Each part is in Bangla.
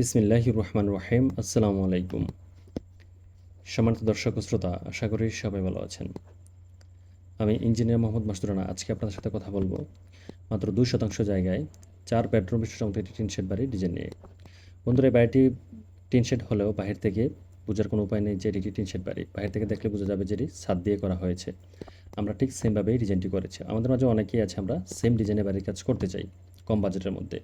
বিসমিল্লাহ রহমান রহিম। আসসালামু আলাইকুম। সম্মানিত দর্শক শ্রোতা, আশা করি সবাই ভালো আছেন। আমি ইঞ্জিনিয়ার মোহাম্মদ মাসুদ রানা। আজকে আপনাদের সাথে কথা বলব মাত্র দুই শতাংশ জায়গায় চার বেডরুম বিশিষ্ট একটি টিন শেড বাড়ির ডিজাইন নিয়ে। বন্ধুরা, এই বাড়িটি টিন শেড হলেও বাহির থেকে বোঝার কোনো উপায় নেই যে এটি টিন শেড বাড়ি। বাহির থেকে দেখলে বোঝা যাবে যে এটি ছাদ দিয়ে করা হয়েছে। আমরা ঠিক সেমভাবেই ডিজাইনটি করেছি। আমাদের মাঝে অনেকেই আছে, আমরা সেম ডিজাইনের বাড়ির কাজ করতে চাই কম বাজেটের মধ্যে।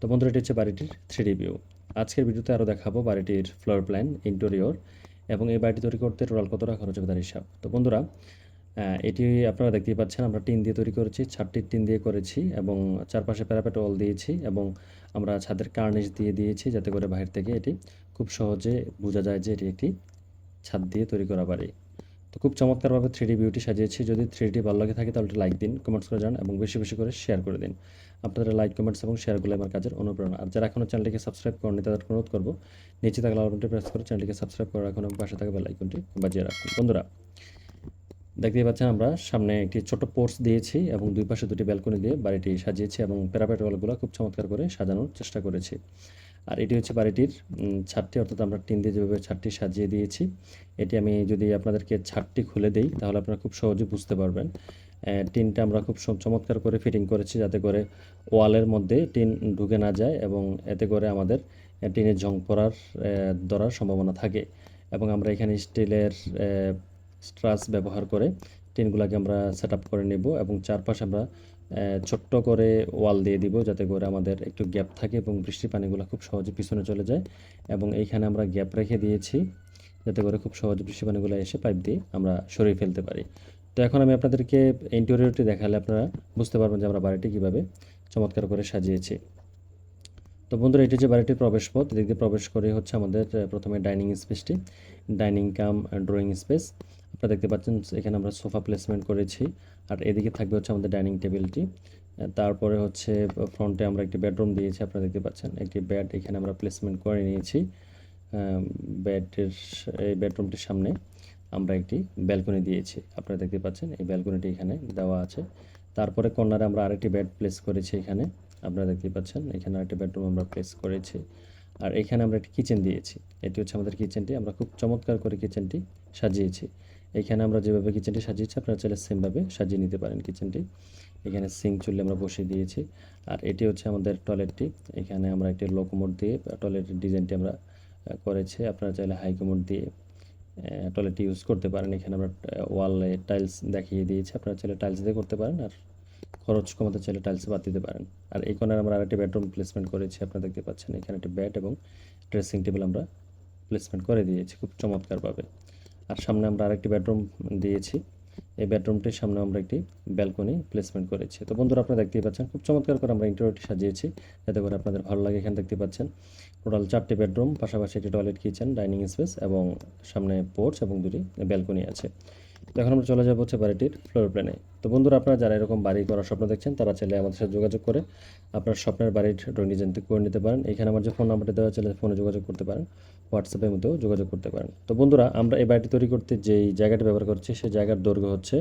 তো বন্ধুরা, এটি হচ্ছে বাড়িটির থ্রি ভিউ। আজকের ভিডিওতে আরও দেখাবো বাড়িটির ফ্লোর প্ল্যান ইন্টেরিয়র এবং এই বাড়িটি তৈরি করতে টোটাল কত খরচ হবে তার হিসাব। তো বন্ধুরা এটি আপনারা দেখতেই পাচ্ছেন, আমরা টিন দিয়ে তৈরি করেছি, ছাদটির টিন দিয়ে করেছি এবং চারপাশে প্যারাপেট ওয়াল দিয়েছি এবং আমরা ছাদের কার্নিশ দিয়ে দিয়েছি যাতে করে বাইরে থেকে এটি খুব সহজে বোঝা যায় যে এটি একটি ছাদ দিয়ে তৈরি করা বাড়ি। তো খুব চমৎকারভাবে থ্রি ডি বিউটি সাজিয়েছি। যদি থ্রি ডি ভালো লাগে থাকে তাহলে লাইক দিন কমেন্টস করে জানান এবং বেশি বেশি করে শেয়ার করে দিন। আপনাদের লাইক কমেন্টস এবং শেয়ারগুলো আমার কাজের অনুপ্রেরণা। আর যারা এখনও চ্যানেলটিকে সাবস্ক্রাইব করেনি তাদের অনুরোধ করব, নিচে থাকা লাল বাটনটি প্রেস করে চ্যানেলটিকে সাবস্ক্রাইব করে রাখুন এবং পাশে থাকা বেল আইকনটি বাজিয়ে রাখুন। বন্ধুরা, দেখতেই পাচ্ছেন আমরা সামনে একটি ছোট পোর্স দিয়েছি এবং দুই পাশে দুটি ব্যালকনি দিয়ে বাড়িটি সাজিয়েছি এবং প্যারাপেট ওয়ালগুলো খুব চমৎকার করে সাজানোর চেষ্টা করেছি। আর এটি হচ্ছে বাড়িটির ছাদটি, অর্থাৎ আমরা টিন দিয়ে যেভাবে ছাদটি সাজিয়ে দিয়েছি, এটি আমি যদি আপনাদেরকে ছাদটি খুলে দেই, তাহলে আপনারা খুব সহজে বুঝতে পারবেন। টিনটা আমরা খুব চমৎকার করে ফিটিং করেছি যাতে করে ওয়ালের মধ্যে টিন ঢুকে না যায় এবং এতে করে আমাদের টিনের জং পড়ার ধরার সম্ভাবনা থাকে। এবং আমরা এখানে স্টিলের স্ট্রাস ব্যবহার করে টিনগুলোকে আমরা সেট করে নেব এবং চারপাশে আমরা ছোট্ট করে ওয়াল দিয়ে দিব যাতে করে আমাদের একটু গ্যাপ থাকে এবং বৃষ্টির পানিগুলো খুব সহজে পিছনে চলে যায়। এবং এইখানে আমরা গ্যাপ রেখে দিয়েছি যাতে করে খুব সহজে বৃষ্টি পানিগুলো এসে পাইপ দিয়ে আমরা সরিয়ে ফেলতে পারি। তো এখন আমি আপনাদেরকে ইন্টেরিয়রটি দেখালে আপনারা বুঝতে পারবেন যে আমরা বাড়িটি কীভাবে চমৎকার করে সাজিয়েছি। তো বন্ধুরা, এটি যে বাড়িটির প্রবেশপথ। এদিক দিয়ে প্রবেশ করে হচ্ছে আমাদের প্রথমে ডাইনিং স্পেসটি, ডাইনিং কাম ড্রয়িং স্পেস আপনারা দেখতে পাচ্ছেন এখানে আমরা সোফা প্লেসমেন্ট করেছি, আর এদিকে থাকবে হচ্ছে আমাদের ডাইনিং টেবিলটি। তারপরে হচ্ছে ফ্রন্টে আমরা একটি বেডরুম দিয়েছি, আপনারা দেখতে পাচ্ছেন। একটি বেড এখানে আমরা প্লেসমেন্ট করে নিয়েছি বেডের এই বেডরুমটির সামনে আমরা একটি ব্যালকনি দিয়েছি। আপনারা দেখতে পাচ্ছেন এই ব্যালকনিটি এখানে দেওয়া আছে। তারপরে কর্নারে আমরা আরেকটি বেড প্লেস করেছি এখানে। আপনারা দেখতে পাচ্ছেন, এখানে একটা বেডরুম আমরা প্লেস করেছি। আর এখানে আমরা একটি কিচেন দিয়েছি। এটি হচ্ছে আমাদের কিচেনটি আমরা খুব চমৎকার করে কিচেনটি সাজিয়েছি। এখানে আমরা যেভাবে কিচেনটি সাজিয়েছি, আপনারা চাইলে সেমভাবে সাজিয়ে নিতে পারেন কিচেনটি এখানে সিং চুল্লি আমরা বসিয়ে দিয়েছি। আর এটি হচ্ছে আমাদের টয়লেটটি এখানে আমরা একটি লো কোমোড দিয়ে টয়লেটের ডিজাইনটি আমরা করেছি। আপনারা চাইলে হাই কোমোড দিয়ে টয়লেটটি ইউজ করতে পারেন। এখানে আমরা ওয়ালে টাইলস দেখিয়ে দিয়েছি। আপনারা চাইলে টাইলস দিয়ে করতে পারেন। আর খরচ কমাতে চাইলে টাইলস বাদ দিতে পারেন। আর এই কোণার আমরা আরেকটি বেডরুম প্লেসমেন্ট করেছি, আপনারা দেখতে পাচ্ছেন এখানে একটি বেড এবং ড্রেসিং টেবিল আমরা প্লেসমেন্ট করে দিয়েছি খুব চমৎকারভাবে। আর সামনে আমরা আরেকটি বেডরুম দিয়েছি। এই বেডরুমটির সামনে আমরা একটি ব্যালকনি প্লেসমেন্ট করেছি। তো বন্ধুরা, আপনারা দেখতেই পাচ্ছেন খুব চমৎকার করে আমরা ইন্টেরিয়রটি সাজিয়েছি, যাতে করে আপনাদের ভালো লাগে এখানে দেখতে পাচ্ছেন। টোটাল চারটি বেডরুম পাশাপাশি একটি টয়লেট কিচেন ডাইনিং স্পেস এবং সামনে পোর্চ এবং দুটি ব্যালকনি আছে। এখন আমরা চলে যাব হচ্ছে বাড়িটির ফ্লোর প্ল্যানে তো বন্ধুরা, আপনারা যারা এরকম বাড়ি করার স্বপ্ন দেখছেন, তারা চাইলে আমাদের সাথে যোগাযোগ করে আপনার স্বপ্নের বাড়ির ড্রয়িং ডিজাইন করে নিতে পারেন। এখানে আমার যে ফোন নাম্বারটি দেওয়া চাইলে ফোনে যোগাযোগ করতে পারেন হোয়াটসঅ্যাপের মধ্যেও যোগাযোগ করতে পারেন। তো বন্ধুরা, আমরা এই বাড়িটি তৈরি করতে যেই জায়গাটি ব্যবহার করছি, সেই জায়গার দৈর্ঘ্য হচ্ছে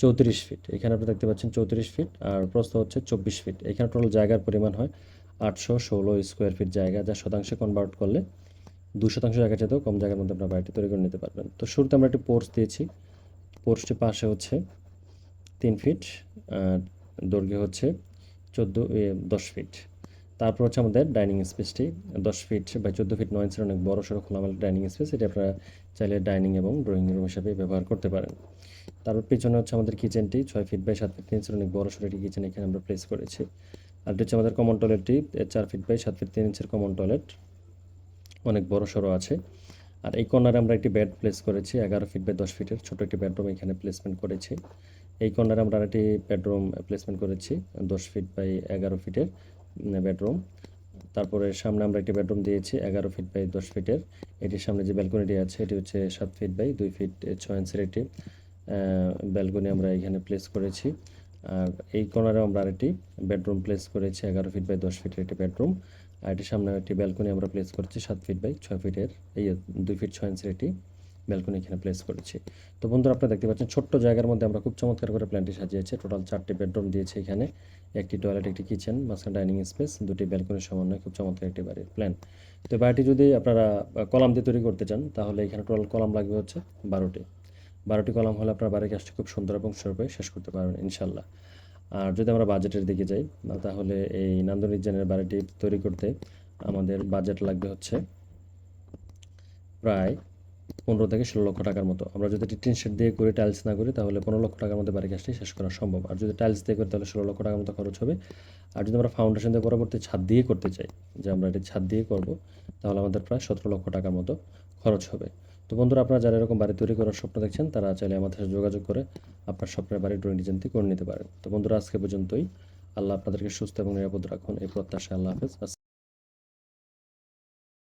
চৌত্রিশ ফিট এখানে আপনি দেখতে পাচ্ছেন চৌত্রিশ ফিট আর প্রস্থ হচ্ছে চব্বিশ ফিট এখানে টোটাল জায়গার পরিমাণ হয় আটশো ষোলো স্কোয়ার ফিট জায়গা যা শতাংশে কনভার্ট করলে দু শতাংশ জায়গা যেতেও কম জায়গার মধ্যে আপনার বাড়িটি তৈরি করে নিতে পারবেন। তো শুরুতে আমরা একটি পোর্স দিয়েছি। পোর্সটির পাশে হচ্ছে তিন ফিট, আর দৈর্ঘ্য হচ্ছে চোদ্দ দশ ফিট। তারপর হচ্ছে আমাদের ডাইনিং স্পেসটি। দশ ফিট বা চোদ্দ ফিট নয় ইঞ্চের অনেক বড় সড়ো খোলামেলা ডাইনিং স্পেস। এটি আপনারা চাইলে ডাইনিং এবং ড্রয়িং রুম হিসাবে ব্যবহার করতে পারেন। তারপর পিছনে হচ্ছে আমাদের কিচেনটি। ছয় ফিট বাই সাত ফিট, তিন ইঞ্চের অনেক বড় সড়ো একটি কিচেন এখানে আমরা প্লেস করেছি। আর হচ্ছে আমাদের কমন টয়লেটটি চার ফিট বাই সাত ফিট, তিন ইঞ্চের কমন টয়লেট অনেক বড় সড়ো আছে। আর এই কর্নারে আমরা একটি বেড প্লেস করেছি, এগারো ফিট বাই দশ ফিটের ছোট একটি বেডরুম এখানে প্লেসমেন্ট করেছি। এই কর্নারে আমরা আরেকটি বেডরুম প্লেসমেন্ট করেছি, দশ ফিট বাই এগারো ফিটের বেডরুম তারপরে সামনে আমরা একটি বেডরুম দিয়েছি, এগারো ফিট বাই দশ ফিটের এটির সামনে যে ব্যালকনিটি আছে, এটি হচ্ছে সাত ফিট বাই দুই ফিট ছয় ইঞ্চের একটি ব্যালকনি আমরা এখানে প্লেস করেছি। আর এই কর্নারে আমরা আরেকটি বেডরুম প্লেস করেছি, এগারো ফিট বাই দশ ফিটের একটি বেডরুম আর এটির সামনে একটি ব্যালকনি আমরা প্লেস করেছি, সাত ফিট বাই ছয় ফিটের এই দুই ফিট ছয় ইঞ্চের একটি ব্যালকনি এখানে প্লেস করেছি। তো বন্ধুরা, আপনারা দেখতে পাচ্ছেন ছোট্ট জায়গার মধ্যে আমরা খুব চমৎকার করে প্ল্যানটি সাজিয়েছি। টোটাল চারটি বেডরুম দিয়েছি এখানে, একটি টয়লেট একটি কিচেন মাঝখানে ডাইনিং স্পেস দুটি ব্যালকনির সমন্বয়ে খুব চমৎকার একটি বাড়ির প্ল্যান তো বাড়িটি যদি আপনারা কলাম দিয়ে তৈরি করতে চান, তাহলে এখানে টোটাল কলাম লাগবে হচ্ছে বারোটি। বারোটি কলাম হলে আপনার বাড়ির কাজটি খুব সুন্দর এবং সুরূপে শেষ করতে পারবেন, ইনশাল্লাহ। আর যদি আমরা বাজেটের দিকে যাই তাহলে এই নান্দনিক জেনের বাড়িটি তৈরি করতে আমাদের বাজেট লাগবে হচ্ছে প্রায় পনেরো থেকে ষোলো লক্ষ টাকার মতো। আমরা যদি টিন শেড দিয়ে করি টাইলস না করি, তাহলে পনেরো লক্ষ টাকার মধ্যে বাড়ি কাজটি শেষ করা সম্ভব। আর যদি টাইলস দিয়ে করি, তাহলে ষোলো লক্ষ টাকার মতো খরচ হবে। আর যদি আমরা ফাউন্ডেশন দিয়ে পরবর্তী ছাদ দিয়ে করতে চাই, যে আমরা এটি ছাদ দিয়ে করব, তাহলে আমাদের প্রায় সতেরো লক্ষ টাকার মতো খরচ হবে। তো বন্ধুরা, আপনারা যারা এরকম বাড়ি তৈরি করার স্বপ্ন দেখছেন, তারা চাইলে আমাদের সাথে যোগাযোগ করে আপনার স্বপ্নের বাড়ি ড্রয়িং ডিজাইনটি করে নিতে পারেন। তো বন্ধুরা, আজকে পর্যন্তই। আল্লাহ আপনাদেরকে সুস্থ এবং নিরাপদ রাখুন। এই প্রত্যাশা আল্লাহ হাফেজ।